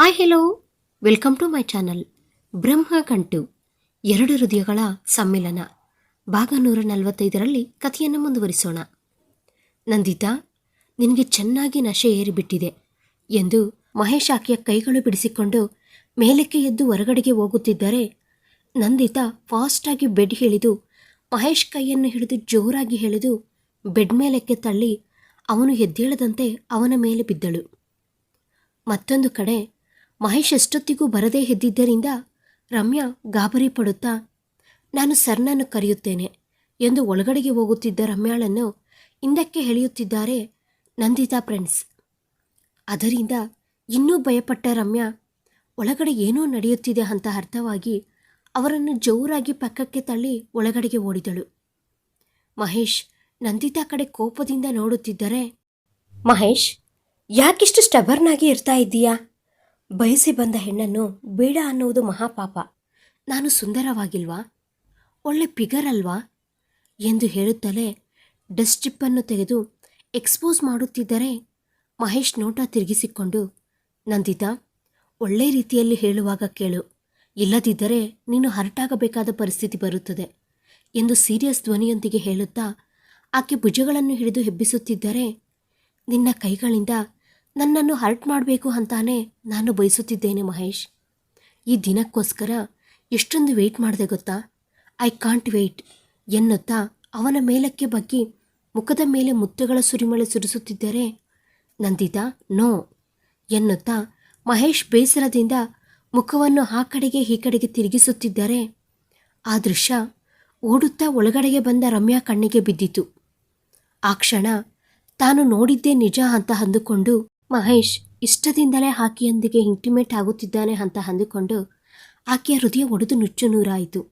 Hi hello welcome to my channel Brahmagantu ಎರಡು ಹೃದಯಗಳ ಸಮ್ಮಿಲನ. ಭಾಗ ನೂರ ನಲವತ್ತೈದರಲ್ಲಿ ಕಥೆಯನ್ನು ಮುಂದುವರಿಸೋಣ. ನಂದಿತಾ, ನಿನಗೆ ಚೆನ್ನಾಗಿ ನಶೆ ಏರಿಬಿಟ್ಟಿದೆ ಎಂದು ಮಹೇಶ್ ಆಕೆಯ ಕೈಗಳು ಬಿಡಿಸಿಕೊಂಡು ಮೇಲಕ್ಕೆ ಎದ್ದು ಹೊರಗಡೆಗೆ ಹೋಗುತ್ತಿದ್ದರೆ ನಂದಿತಾ ಫಾಸ್ಟಾಗಿ ಬೆಡ್ ಹೇಳಿದು, ಮಹೇಶ್ ಕೈಯನ್ನು ಹಿಡಿದು ಜೋರಾಗಿ ಹೇಳಿದು ಬೆಡ್ ಮೇಲಕ್ಕೆ ತಳ್ಳಿ ಅವನು ಎದ್ದೇಳದಂತೆ ಅವನ ಮೇಲೆ ಬಿದ್ದಳು. ಮತ್ತೊಂದು ಕಡೆ ಮಹೇಶ್ ಎಷ್ಟೊತ್ತಿಗೂ ಬರದೇ ಎದ್ದಿದ್ದರಿಂದ ರಮ್ಯಾ ಗಾಬರಿ ಪಡುತ್ತಾ, ನಾನು ಸರ್ನನ್ನು ಕರೆಯುತ್ತೇನೆ ಎಂದು ಒಳಗಡೆಗೆ ಹೋಗುತ್ತಿದ್ದ ರಮ್ಯಾಳನ್ನು ಹಿಂದಕ್ಕೆ ಎಳೆಯುತ್ತಿದ್ದಾರೆ ನಂದಿತಾ ಫ್ರೆಂಡ್ಸ್. ಅದರಿಂದ ಇನ್ನೂ ಭಯಪಟ್ಟ ರಮ್ಯಾ, ಒಳಗಡೆ ಏನೋ ನಡೆಯುತ್ತಿದೆ ಅಂತ ಅರ್ಥವಾಗಿ ಅವರನ್ನು ಜೋರಾಗಿ ಪಕ್ಕಕ್ಕೆ ತಳ್ಳಿ ಒಳಗಡೆಗೆ ಓಡಿದಳು. ಮಹೇಶ್ ನಂದಿತಾ ಕಡೆ ಕೋಪದಿಂದ ನೋಡುತ್ತಿದ್ದರೆ, ಮಹೇಶ್, ಯಾಕಿಷ್ಟು ಸ್ಟಬರ್ನಾಗಿ ಇರ್ತಾ ಇದ್ದೀಯಾ? ಬಯಸಿ ಬಂದ ಹೆಣ್ಣನ್ನು ಬೇಡ ಅನ್ನುವುದು ಮಹಾಪಾಪ. ನಾನು ಸುಂದರವಾಗಿಲ್ವಾ? ಒಳ್ಳೆ ಫಿಗರ್ ಅಲ್ವಾ ಎಂದು ಹೇಳುತ್ತಲೇ ಡಸ್ಟಿಪ್ಪನ್ನು ತೆಗೆದು ಎಕ್ಸ್ಪೋಸ್ ಮಾಡುತ್ತಿದ್ದರೆ ಮಹೇಶ್ ನೋಟ ತಿರುಗಿಸಿಕೊಂಡು, ನಂದಿತ, ಒಳ್ಳೆ ರೀತಿಯಲ್ಲಿ ಹೇಳುವಾಗ ಕೇಳು. ಇಲ್ಲದಿದ್ದರೆ ನೀನು ಹರಟಾಗಬೇಕಾದ ಪರಿಸ್ಥಿತಿ ಬರುತ್ತದೆ ಎಂದು ಸೀರಿಯಸ್ ಧ್ವನಿಯೊಂದಿಗೆ ಹೇಳುತ್ತಾ, ಆಕೆ ಭುಜಗಳನ್ನು ಹಿಡಿದು ಹೆಬ್ಬಿಸುತ್ತಿದ್ದರೆ, ನಿನ್ನ ಕೈಗಳಿಂದ ನನ್ನನ್ನು ಹರ್ಟ್ ಮಾಡಬೇಕು ಅಂತಾನೆ ನಾನು ಬಯಸುತ್ತಿದ್ದೇನೆ ಮಹೇಶ್. ಈ ದಿನಕ್ಕೋಸ್ಕರ ಎಷ್ಟೊಂದು ವೆಯ್ಟ್ ಮಾಡಿದೆ ಗೊತ್ತಾ? ಐ ಕಾಂಟ್ ವೆಯ್ಟ್ ಎನ್ನುತ್ತಾ ಅವನ ಮೇಲಕ್ಕೆ ಬಗ್ಗಿ ಮುಖದ ಮೇಲೆ ಮುತ್ತುಗಳ ಸುರಿಮಳೆ ಸುರಿಸುತ್ತಿದ್ದರೆ, ನಂದಿತಾ ನೋ ಎನ್ನುತ್ತಾ ಮಹೇಶ್ ಬೇಸರದಿಂದ ಮುಖವನ್ನು ಆ ಕಡೆಗೆ ಈ ಕಡೆಗೆ ತಿರುಗಿಸುತ್ತಿದ್ದರೆ, ಆ ದೃಶ್ಯ ಓಡುತ್ತಾ ಒಳಗಡೆಗೆ ಬಂದ ರಮ್ಯಾ ಕಣ್ಣಿಗೆ ಬಿದ್ದಿತು. ಆ ಕ್ಷಣ ತಾನು ನೋಡಿದ್ದೇ ನಿಜ ಅಂತ ಅಂದುಕೊಂಡು ಮಹೇಶ್ ಇಷ್ಟದಿಂದಲೇ ಆಕೆಯೊಂದಿಗೆ ಇಂಟಿಮೇಟ್ ಆಗುತ್ತಿದ್ದಾನೆ ಅಂತ ಅಂದುಕೊಂಡು ಆಕೆಯ ಹೃದಯ ಒಡೆದು ನುಚ್ಚು ನೂರಾಯಿತು.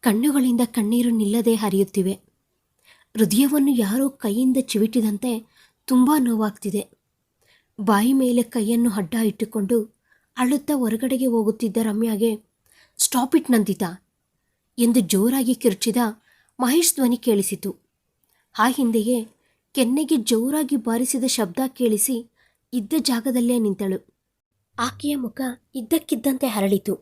ಕಣ್ಣುಗಳಿಂದ ಕಣ್ಣೀರು ನಿಲ್ಲದೆ ಹರಿಯುತ್ತಿವೆ. ಹೃದಯವನ್ನು ಯಾರೋ ಕೈಯಿಂದ ಚಿವಿಟಿದಂತೆ ತುಂಬ ನೋವಾಗ್ತಿದೆ. ಬಾಯಿ ಮೇಲೆ ಕೈಯನ್ನು ಅಡ್ಡ ಇಟ್ಟುಕೊಂಡು ಅಳುತ್ತಾ ಹೊರಗಡೆಗೆ ಹೋಗುತ್ತಿದ್ದ ರಮ್ಯಾಗೆ, ಸ್ಟಾಪ್ ಇಟ್ ನಂದಿತ ಎಂದು ಜೋರಾಗಿ ಕಿರುಚಿದ ಮಹೇಶ್ ಧ್ವನಿ ಕೇಳಿಸಿತು. ಆ ಹಿಂದೆಯೇ ಕೆನ್ನೆಗೆ ಜೋರಾಗಿ ಬಾರಿಸಿದ ಶಬ್ದ ಕೇಳಿಸಿ ಇದ್ದ ಜಾಗದಲ್ಲೇ ನಿಂತಳು. ಆಕೆಯ ಮುಖ ಇದ್ದಕ್ಕಿದ್ದಂತೆ ಹರಳಿತು.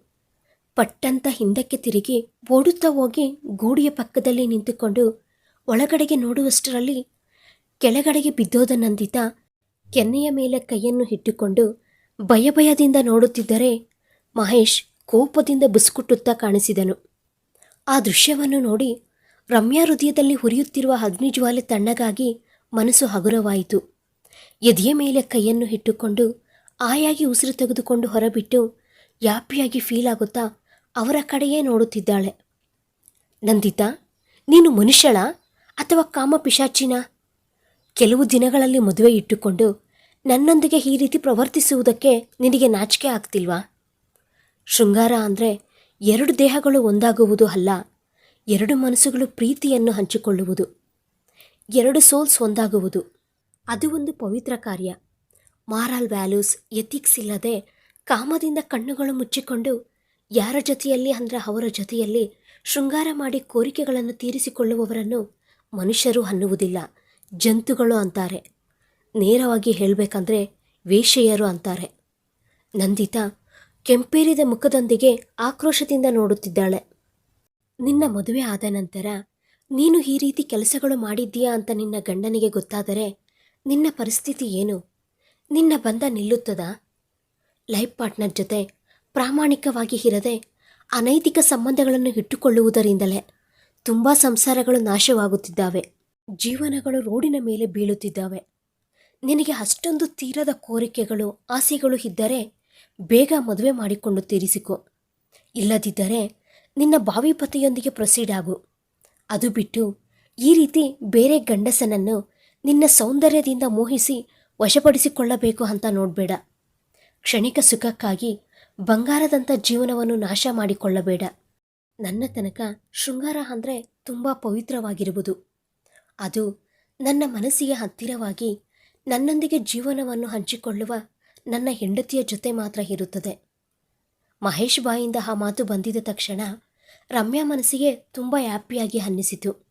ಪಟ್ಟಂತ ಹಿಂದಕ್ಕೆ ತಿರುಗಿ ಓಡುತ್ತಾ ಹೋಗಿ ಗೋಡೆಯ ಪಕ್ಕದಲ್ಲಿ ನಿಂತುಕೊಂಡು ಒಳಗಡೆಗೆ ನೋಡುವಷ್ಟರಲ್ಲಿ ಕೆಳಗಡೆಗೆ ಬಿದ್ದೋದ ನಂದಿತ ಕೆನ್ನೆಯ ಮೇಲೆ ಕೈಯನ್ನು ಇಟ್ಟುಕೊಂಡು ಭಯಭಯದಿಂದ ನೋಡುತ್ತಿದ್ದರೆ ಮಹೇಶ್ ಕೋಪದಿಂದ ಬುಸ್ಕುಟ್ಟುತ್ತಾ ಕಾಣಿಸಿದನು. ಆ ದೃಶ್ಯವನ್ನು ನೋಡಿ ರಮ್ಯಾ ಹೃದಯದಲ್ಲಿ ಹುರಿಯುತ್ತಿರುವ ಅಗ್ನಿಜ್ವಾಲೆ ತಣ್ಣಗಾಗಿ ಮನಸ್ಸು ಹಗುರವಾಯಿತು. ಎದೆಯ ಮೇಲೆ ಕೈಯನ್ನು ಇಟ್ಟುಕೊಂಡು ಆಯಾಗಿ ಉಸಿರು ತೆಗೆದುಕೊಂಡು ಹೊರಬಿಟ್ಟು ಯಾಪಿಯಾಗಿ ಫೀಲ್ ಆಗುತ್ತಾ ಅವರ ಕಡೆಯೇ ನೋಡುತ್ತಿದ್ದಾಳೆ. ನಂದಿತಾ, ನೀನು ಮನುಷ್ಯಳ ಅಥವಾ ಕಾಮ ಪಿಶಾಚಿನ? ಕೆಲವು ದಿನಗಳಲ್ಲಿ ಮದುವೆ ಇಟ್ಟುಕೊಂಡು ನನ್ನೊಂದಿಗೆ ಈ ರೀತಿ ಪ್ರವರ್ತಿಸುವುದಕ್ಕೆ ನಿನಗೆ ನಾಚಿಕೆ ಆಗ್ತಿಲ್ವಾ? ಶೃಂಗಾರ ಅಂದರೆ ಎರಡು ದೇಹಗಳು ಒಂದಾಗುವುದು ಅಲ್ಲ, ಎರಡು ಮನಸ್ಸುಗಳು ಪ್ರೀತಿಯನ್ನು ಹಂಚಿಕೊಳ್ಳುವುದು. ಎರಡು ಸೋಲ್ಸ್ ಒಂದಾಗುವುದು. ಅದು ಒಂದು ಪವಿತ್ರ ಕಾರ್ಯ. ಮಾರಲ್ ವ್ಯಾಲ್ಯೂಸ್ ಎಥಿಕ್ಸ್ ಇಲ್ಲದೆ ಕಾಮದಿಂದ ಕಣ್ಣುಗಳು ಮುಚ್ಚಿಕೊಂಡು ಯಾರ ಜೊತೆಯಲ್ಲಿ ಅಂದರೆ ಅವರ ಜೊತೆಯಲ್ಲಿ ಶೃಂಗಾರ ಮಾಡಿ ಕೋರಿಕೆಗಳನ್ನು ತೀರಿಸಿಕೊಳ್ಳುವವರನ್ನು ಮನುಷ್ಯರು ಅನ್ನುವುದಿಲ್ಲ, ಜಂತುಗಳು ಅಂತಾರೆ. ನೇರವಾಗಿ ಹೇಳಬೇಕಂದ್ರೆ ವೇಷಯರು ಅಂತಾರೆ. ನಂದಿತಾ ಕೆಂಪೇರಿದ ಮುಖದೊಂದಿಗೆ ಆಕ್ರೋಶದಿಂದ ನೋಡುತ್ತಿದ್ದಾಳೆ. ನಿನ್ನ ಮದುವೆ ಆದ ನಂತರ ನೀನು ಈ ರೀತಿ ಕೆಲಸಗಳು ಮಾಡಿದ್ದೀಯಾ ಅಂತ ನಿನ್ನ ಗಂಡನಿಗೆ ಗೊತ್ತಾದರೆ ನಿನ್ನ ಪರಿಸ್ಥಿತಿ ಏನು? ನಿನ್ನ ಬಂಧ ನಿಲ್ಲುತ್ತದಾ? ಲೈಫ್ ಪಾರ್ಟ್ನರ್ ಜೊತೆ ಪ್ರಾಮಾಣಿಕವಾಗಿ ಇರದೆ ಅನೈತಿಕ ಸಂಬಂಧಗಳನ್ನು ಇಟ್ಟುಕೊಳ್ಳುವುದರಿಂದಲೇ ತುಂಬ ಸಂಸಾರಗಳು ನಾಶವಾಗುತ್ತಿದ್ದಾವೆ. ಜೀವನಗಳು ರೋಡಿನ ಮೇಲೆ ಬೀಳುತ್ತಿದ್ದಾವೆ. ನಿನಗೆ ಅಷ್ಟೊಂದು ತೀರದ ಕೋರಿಕೆಗಳು, ಆಸೆಗಳು ಇದ್ದರೆ ಬೇಗ ಮದುವೆ ಮಾಡಿಕೊಂಡು ತೀರಿಸಿಕೊ. ಇಲ್ಲದಿದ್ದರೆ ನಿನ್ನ ಭಾವಿ ಪತಿಯೊಂದಿಗೆ ಪ್ರೊಸೀಡ್ ಆಗು. ಅದು ಬಿಟ್ಟು ಈ ರೀತಿ ಬೇರೆ ಗಂಡಸನನ್ನು ನಿನ್ನ ಸೌಂದರ್ಯದಿಂದ ಮೋಹಿಸಿ ವಶಪಡಿಸಿಕೊಳ್ಳಬೇಕು ಅಂತ ನೋಡಬೇಡ. ಕ್ಷಣಿಕ ಸುಖಕ್ಕಾಗಿ ಬಂಗಾರದಂಥ ಜೀವನವನ್ನು ನಾಶ ಮಾಡಿಕೊಳ್ಳಬೇಡ. ನನ್ನ ತನಕ ಶೃಂಗಾರ ಅಂದರೆ ತುಂಬ ಪವಿತ್ರವಾಗಿರುವುದು. ಅದು ನನ್ನ ಮನಸ್ಸಿಗೆ ಹತ್ತಿರವಾಗಿ ನನ್ನೊಂದಿಗೆ ಜೀವನವನ್ನು ಹಂಚಿಕೊಳ್ಳುವ ನನ್ನ ಹೆಂಡತಿಯ ಜೊತೆ ಮಾತ್ರ ಇರುತ್ತದೆ. ಮಹೇಶ್ ಬಾಯಿಂದ ಆ ಮಾತು ಬಂದಿದ ತಕ್ಷಣ ರಮ್ಯಾ ಮನಸ್ಸಿಗೆ ತುಂಬ ಹ್ಯಾಪಿಯಾಗಿ ಅನ್ನಿಸಿತು.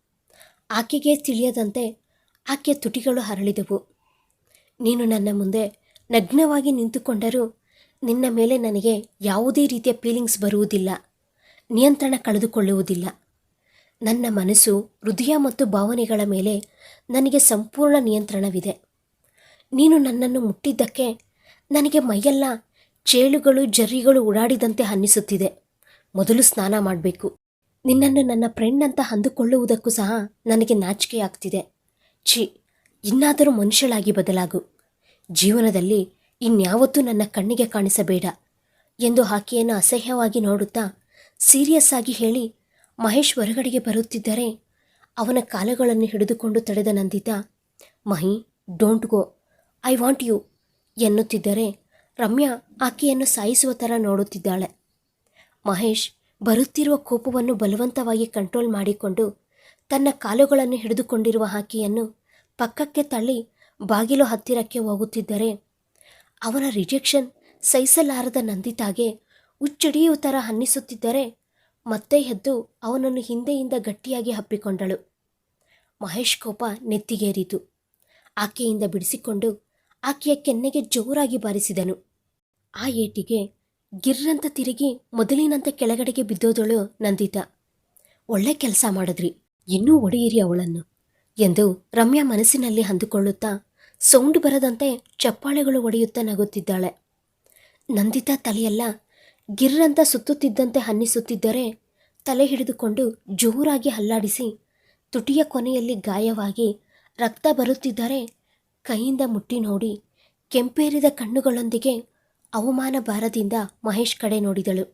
ಆಕೆಗೆ ತಿಳಿಯದಂತೆ ಆಕೆಯ ತುಟಿಗಳು ಹರಳಿದವು. ನೀನು ನನ್ನ ಮುಂದೆ ನಗ್ನವಾಗಿ ನಿಂತುಕೊಂಡರೂ ನಿನ್ನ ಮೇಲೆ ನನಗೆ ಯಾವುದೇ ರೀತಿಯ ಫೀಲಿಂಗ್ಸ್ ಬರುವುದಿಲ್ಲ. ನಿಯಂತ್ರಣ ಕಳೆದುಕೊಳ್ಳುವುದಿಲ್ಲ. ನನ್ನ ಮನಸ್ಸು ಹೃದಯ ಮತ್ತು ಭಾವನೆಗಳ ಮೇಲೆ ನನಗೆ ಸಂಪೂರ್ಣ ನಿಯಂತ್ರಣವಿದೆ. ನೀನು ನನ್ನನ್ನು ಮುಟ್ಟಿದ್ದಕ್ಕೆ ನನಗೆ ಮೈಯೆಲ್ಲ ಚೇಳುಗಳು, ಜರ್ರಿಗಳು ಓಡಾಡಿದಂತೆ ಅನ್ನಿಸುತ್ತಿದೆ. ಮೊದಲು ಸ್ನಾನ ಮಾಡಬೇಕು. ನಿನ್ನನ್ನು ನನ್ನ ಫ್ರೆಂಡ್ ಅಂತ ಅಂದುಕೊಳ್ಳುವುದಕ್ಕೂ ಸಹ ನನಗೆ ನಾಚಿಕೆ ಆಗ್ತಿದೆ ಛೀ, ಇನ್ನಾದರೂ ಮನುಷ್ಯಳಾಗಿ ಬದಲಾಗು. ಜೀವನದಲ್ಲಿ ಇನ್ಯಾವತ್ತೂ ನನ್ನ ಕಣ್ಣಿಗೆ ಕಾಣಿಸಬೇಡ ಎಂದು ಆಕೆಯನ್ನು ಅಸಹ್ಯವಾಗಿ ನೋಡುತ್ತಾ ಸೀರಿಯಸ್ ಆಗಿ ಹೇಳಿ, ಮಹೇಶ್ ಹೊರಗಡೆಗೆ ಬರುತ್ತಿದ್ದರೆ ಅವನ ಕಾಲುಗಳನ್ನು ಹಿಡಿದುಕೊಂಡು ತಡೆದ Nanditha, Mahi, don't go, I want you ಎನ್ನುತ್ತಿದ್ದರೆ Ramya ಆಕೆಯನ್ನು ಸಾಯಿಸುವ ಥರ ನೋಡುತ್ತಿದ್ದಾಳೆ. ಮಹೇಶ್ ಬರುತ್ತಿರುವ ಕೋಪವನ್ನು ಬಲವಂತವಾಗಿ ಕಂಟ್ರೋಲ್ ಮಾಡಿಕೊಂಡು ತನ್ನ ಕಾಲುಗಳನ್ನು ಹಿಡಿದುಕೊಂಡಿರುವ ಆಕೆಯನ್ನು ಪಕ್ಕಕ್ಕೆ ತಳ್ಳಿ ಬಾಗಿಲು ಹತ್ತಿರಕ್ಕೆ ಹೋಗುತ್ತಿದ್ದರೆ ಅವನ ರಿಜೆಕ್ಷನ್ ಸಹಿಸಲಾರದ ನಂದಿತಾಗೆ ಉಚ್ಚಡಿಯು ಥರ ಅನ್ನಿಸುತ್ತಿದ್ದರೆ ಮತ್ತೆ ಎದ್ದು ಅವನನ್ನು ಹಿಂದೆಯಿಂದ ಗಟ್ಟಿಯಾಗಿ ಹಪ್ಪಿಕೊಂಡಳು ಮಹೇಶ್ ಕೋಪ ನೆತ್ತಿಗೇರಿತು. ಆಕೆಯಿಂದ ಬಿಡಿಸಿಕೊಂಡು ಆಕೆಯ ಕೆನ್ನೆಗೆ ಜೋರಾಗಿ ಬಾರಿಸಿದನು. ಆ ಏಟಿಗೆ ಗಿರ್ರಂತ ತಿರುಗಿ ಮೊದಲಿನಂತೆ ಕೆಳಗಡೆಗೆ ಬಿದ್ದೋದಳು ನಂದಿತಾ. ಒಳ್ಳೆ ಕೆಲಸ ಮಾಡಿದ್ರಿ. ಇನ್ನೂ ಒಡೆಯಿರಿ ಅವಳನ್ನು ಎಂದು ರಮ್ಯಾ ಮನಸ್ಸಿನಲ್ಲಿ ಅಂದುಕೊಳ್ಳುತ್ತಾ ಸೌಂಡ್ ಬರದಂತೆ ಚಪ್ಪಾಳೆಗಳು ಒಡೆಯುತ್ತಾ ನಗುತ್ತಿದ್ದಾಳೆ. ನಂದಿತಾ ತಲೆಯೆಲ್ಲ ಗಿರ್ರಂತ ಸುತ್ತುತ್ತಿದ್ದಂತೆ ಅನ್ನಿಸುತ್ತಿದ್ದರೆ ತಲೆ ಹಿಡಿದುಕೊಂಡು ಜೋರಾಗಿ ಹಲ್ಲಾಡಿಸಿ ತುಟಿಯ ಕೊನೆಯಲ್ಲಿ ಗಾಯವಾಗಿ ರಕ್ತ ಬರುತ್ತಿದ್ದರೆ ಕೈಯಿಂದ ಮುಟ್ಟಿ ನೋಡಿ ಕೆಂಪೇರಿದ ಕಣ್ಣುಗಳೊಂದಿಗೆ ಅವಮಾನ ಭಾರದಿಂದ ಮಹೇಶ್ ಕಡೆ ನೋಡಿದಳು.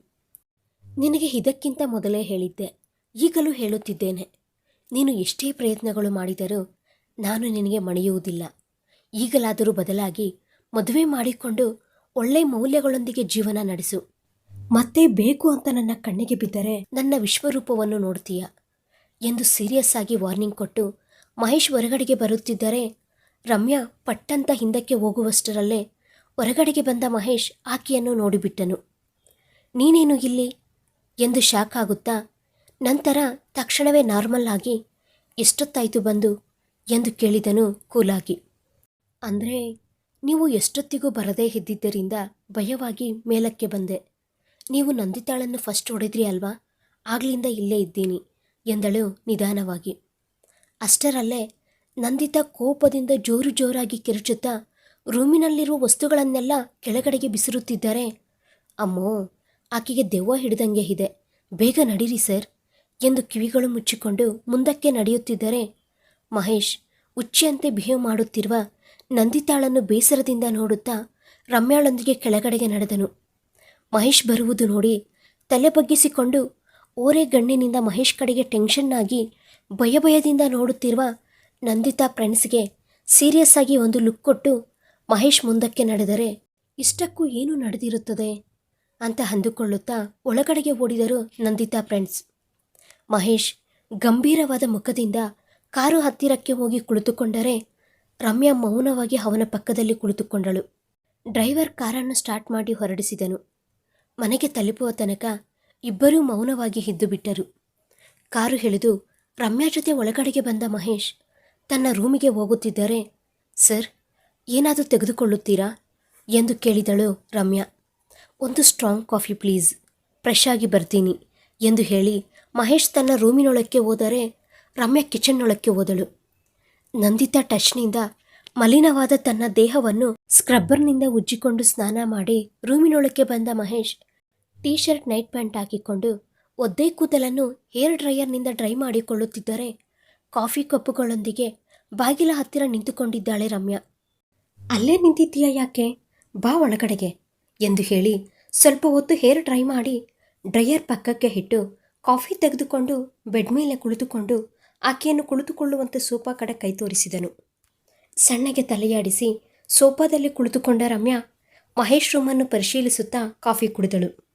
ನಿನಗೆ ಇದಕ್ಕಿಂತ ಮೊದಲೇ ಹೇಳಿದ್ದೆ, ಈಗಲೂ ಹೇಳುತ್ತಿದ್ದೇನೆ. ನೀನು ಎಷ್ಟೇ ಪ್ರಯತ್ನಗಳು ಮಾಡಿದರೂ ನಾನು ನಿನಗೆ ಮಣಿಯುವುದಿಲ್ಲ. ಈಗಲಾದರೂ ಬದಲಾಗಿ ಮದುವೆ ಮಾಡಿಕೊಂಡು ಒಳ್ಳೆ ಮೌಲ್ಯಗಳೊಂದಿಗೆ ಜೀವನ ನಡೆಸು. ಮತ್ತೆ ಬೇಕು ಅಂತ ನನ್ನ ಕಣ್ಣಿಗೆ ಬಿದ್ದರೆ ನನ್ನ ವಿಶ್ವರೂಪವನ್ನು ನೋಡ್ತೀಯ. ಎಂದು ಸೀರಿಯಸ್ ಆಗಿ ವಾರ್ನಿಂಗ್ ಕೊಟ್ಟು ಮಹೇಶ್ ಹೊರಗಡೆಗೆ ಬರುತ್ತಿದ್ದರೆ ರಮ್ಯಾ ಪಟ್ಟಂತ ಹಿಂದಕ್ಕೆ ಹೋಗುವಷ್ಟರಲ್ಲೇ ಹೊರಗಡೆಗೆ ಬಂದ ಮಹೇಶ್ ಆಕೆಯನ್ನು ನೋಡಿಬಿಟ್ಟನು. ನೀನೇನು ಇಲ್ಲಿ? ಎಂದು ಶಾಕ್ ಆಗುತ್ತಾ ನಂತರ ತಕ್ಷಣವೇ ನಾರ್ಮಲ್ ಆಗಿ ಎಷ್ಟೊತ್ತಾಯಿತು ಬಂದು ಎಂದು ಕೇಳಿದನು ಕೂಲಾಗಿ. ಅಂದರೆ ನೀವು ಎಷ್ಟೊತ್ತಿಗೂ ಬರದೇ ಇದ್ದಿದ್ದರಿಂದ ಭಯವಾಗಿ ಮೇಲಕ್ಕೆ ಬಂದೆ. ನೀವು ನಂದಿತಾಳನ್ನು ಫಸ್ಟ್ ಹೊಡೆದ್ರಿ ಅಲ್ವಾ? ಆಗ್ಲಿಂದ ಇಲ್ಲೇ ಇದ್ದೀನಿ ಎಂದಳು ನಿಧಾನವಾಗಿ. ಅಷ್ಟರಲ್ಲೇ ನಂದಿತಾ ಕೋಪದಿಂದ ಜೋರು ಜೋರಾಗಿ ಕಿರುಚುತ್ತಾ ರೂಮಿನಲ್ಲಿರುವ ವಸ್ತುಗಳನ್ನೆಲ್ಲ ಕೆಳಗಡೆಗೆ ಬಿಸಿರುತ್ತಿದ್ದಾರೆ. ಅಮ್ಮೋ, ಆಕೆಗೆ ದೆವ್ವ ಹಿಡಿದಂಗೆ ಇದೆ. ಬೇಗ ನಡೀರಿ ಸರ್. ಎಂದು ಕಿವಿಗಳು ಮುಚ್ಚಿಕೊಂಡು ಮುಂದಕ್ಕೆ ನಡೆಯುತ್ತಿದ್ದರೆ, ಮಹೇಶ್ ಉಚ್ಚಿಯಂತೆ ಬಿಹೇವ್ ಮಾಡುತ್ತಿರುವ ನಂದಿತಾಳನ್ನು ಬೇಸರದಿಂದ ನೋಡುತ್ತಾ ರಮ್ಯಾಳೊಂದಿಗೆ ಕೆಳಗಡೆಗೆ ನಡೆದನು. ಮಹೇಶ್ ಬರುವುದು ನೋಡಿ ತಲೆ ಬಗ್ಗಿಸಿಕೊಂಡು ಓರೆ ಗಣ್ಣಿನಿಂದ ಮಹೇಶ್ ಕಡೆಗೆ ಟೆನ್ಷನ್ ಆಗಿ ಭಯ ಭಯದಿಂದ ನೋಡುತ್ತಿರುವ ನಂದಿತಾ ಫ್ರೆಂಡ್ಸ್ಗೆ ಸೀರಿಯಸ್ ಆಗಿ ಒಂದು ಲುಕ್ ಕೊಟ್ಟು ಮಹೇಶ್ ಮುಂದಕ್ಕೆ ನಡೆದರೆ, ಇಷ್ಟಕ್ಕೂ ಏನು ನಡೆದಿರುತ್ತದೆ? ಅಂತ ಅಂದುಕೊಳ್ಳುತ್ತಾ ಒಳಗಡೆಗೆ ಓಡಿದರು ನಂದಿತಾ ಫ್ರೆಂಡ್ಸ್. ಮಹೇಶ್ ಗಂಭೀರವಾದ ಮುಖದಿಂದ ಕಾರು ಹತ್ತಿರಕ್ಕೆ ಹೋಗಿ ಕುಳಿತುಕೊಂಡರೆ ರಮ್ಯಾ ಮೌನವಾಗಿ ಅವನ ಪಕ್ಕದಲ್ಲಿ ಕುಳಿತುಕೊಂಡಳು. ಡ್ರೈವರ್ ಕಾರನ್ನು ಸ್ಟಾರ್ಟ್ ಮಾಡಿ ಹೊರಡಿಸಿದನು. ಮನೆಗೆ ತಲುಪುವ ತನಕ ಇಬ್ಬರೂ ಮೌನವಾಗಿ ಹಿದ್ದು ಬಿಟ್ಟರು. ಕಾರು ಹಿಡಿದು ರಮ್ಯಾ ಜೊತೆ ಒಳಗಡೆಗೆ ಬಂದ ಮಹೇಶ್ ತನ್ನ ರೂಮಿಗೆ ಹೋಗುತ್ತಿದ್ದರೆ, ಸರ್, ಏನಾದರೂ ತೆಗೆದುಕೊಳ್ಳುತ್ತೀರಾ? ಎಂದು ಕೇಳಿದಳು ರಮ್ಯಾ. ಒಂದು ಸ್ಟ್ರಾಂಗ್ ಕಾಫಿ ಪ್ಲೀಸ್, ಫ್ರೆಶ್ ಆಗಿ ಬರ್ತೀನಿ ಎಂದು ಹೇಳಿ ಮಹೇಶ್ ತನ್ನ ರೂಮಿನೊಳಕ್ಕೆ ಹೋದರೆ ರಮ್ಯಾ ಕಿಚನ್ನೊಳಕ್ಕೆ ಹೋದಳು. ನಂದಿತಾ ಟಚ್ನಿಂದ ಮಲಿನವಾದ ತನ್ನ ದೇಹವನ್ನು ಸ್ಕ್ರಬ್ಬರ್ನಿಂದ ಉಜ್ಜಿಕೊಂಡು ಸ್ನಾನ ಮಾಡಿ ರೂಮಿನೊಳಕ್ಕೆ ಬಂದ Mahesh T shirt night pant ಹಾಕಿಕೊಂಡು ಒದ್ದೆ ಕೂದಲನ್ನು ಹೇರ್ ಡ್ರೈಯರ್ನಿಂದ ಡ್ರೈ ಮಾಡಿಕೊಳ್ಳುತ್ತಿದ್ದರೆ ಕಾಫಿ ಕಪ್ಪುಗಳೊಂದಿಗೆ ಬಾಗಿಲ ಹತ್ತಿರ ನಿಂತುಕೊಂಡಿದ್ದಾಳೆ ರಮ್ಯಾ. ಅಲ್ಲೇ ನಿಂತಿದ್ದೀಯ ಯಾಕೆ? ಬಾ ಒಳಗಡೆಗೆ ಎಂದು ಹೇಳಿ ಸ್ವಲ್ಪ ಹೊತ್ತು ಹೇರ್ ಡ್ರೈ ಮಾಡಿ ಡ್ರೈಯರ್ ಪಕ್ಕಕ್ಕೆ ಇಟ್ಟು ಕಾಫಿ ತೆಗೆದುಕೊಂಡು ಬೆಡ್ ಮೇಲೆ ಕುಳಿತುಕೊಂಡು ಆಕೆಯನ್ನು ಕುಳಿತುಕೊಳ್ಳುವಂತೆ ಸೋಫಾ ಕಡೆ ಕೈ ತೋರಿಸಿದನು. ಸಣ್ಣಗೆ ತಲೆಯಾಡಿಸಿ ಸೋಫಾದಲ್ಲಿ ಕುಳಿತುಕೊಂಡ ರಮ್ಯಾ ಮಹೇಶ್ ರೂಮನ್ನು ಪರಿಶೀಲಿಸುತ್ತಾ ಕಾಫಿ ಕುಡಿದಳು.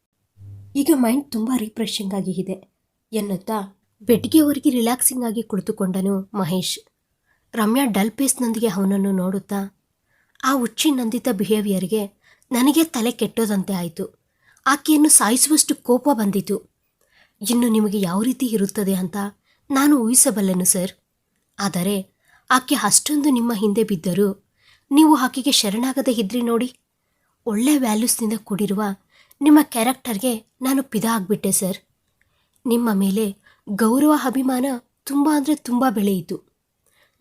ಈಗ ಮೈಂಡ್ ತುಂಬ ರಿಫ್ರೆಶಿಂಗ್ ಆಗಿ ಇದೆ ಎನ್ನುತ್ತಾ ಬೆಡ್ಗೆ ಹೊರಗೆ ರಿಲ್ಯಾಕ್ಸಿಂಗ್ ಆಗಿ ಕುಳಿತುಕೊಂಡನು ಮಹೇಶ್. ರಮ್ಯಾ ಡಲ್ ಪೇಸ್ನೊಂದಿಗೆ ಅವನನ್ನು ನೋಡುತ್ತಾ ಆ ಹುಚ್ಚಿ ನಂದಿತ ಬಿಹೇವಿಯರ್ಗೆ ನನಗೆ ತಲೆ ಕೆಟ್ಟೋದಂತೆ ಆಯಿತು. ಆಕೆಯನ್ನು ಸಾಯಿಸುವಷ್ಟು ಕೋಪ ಬಂದಿತು. ಇನ್ನು ನಿಮಗೆ ಯಾವ ರೀತಿ ಇರುತ್ತದೆ ಅಂತ ನಾನು ಊಹಿಸಬಲ್ಲೆನು, ಸರ್. ಆದರೆ ಆಕೆ ಅಷ್ಟೊಂದು ನಿಮ್ಮ ಹಿಂದೆ ಬಿದ್ದರೂ ನೀವು ಆಕೆಗೆ ಶರಣಾಗದೆ ಇದ್ರಿ ನೋಡಿ. ಒಳ್ಳೆ ವ್ಯಾಲ್ಯೂಸ್ನಿಂದ ಕೂಡಿರುವ ನಿಮ್ಮ ಕ್ಯಾರೆಕ್ಟರ್ಗೆ ನಾನು ಪಿದ ಆಗಿಬಿಟ್ಟೆ, ಸರ್. ನಿಮ್ಮ ಮೇಲೆ ಗೌರವ, ಅಭಿಮಾನ ತುಂಬ ಅಂದರೆ ತುಂಬ ಬೆಳೆಯಿತು.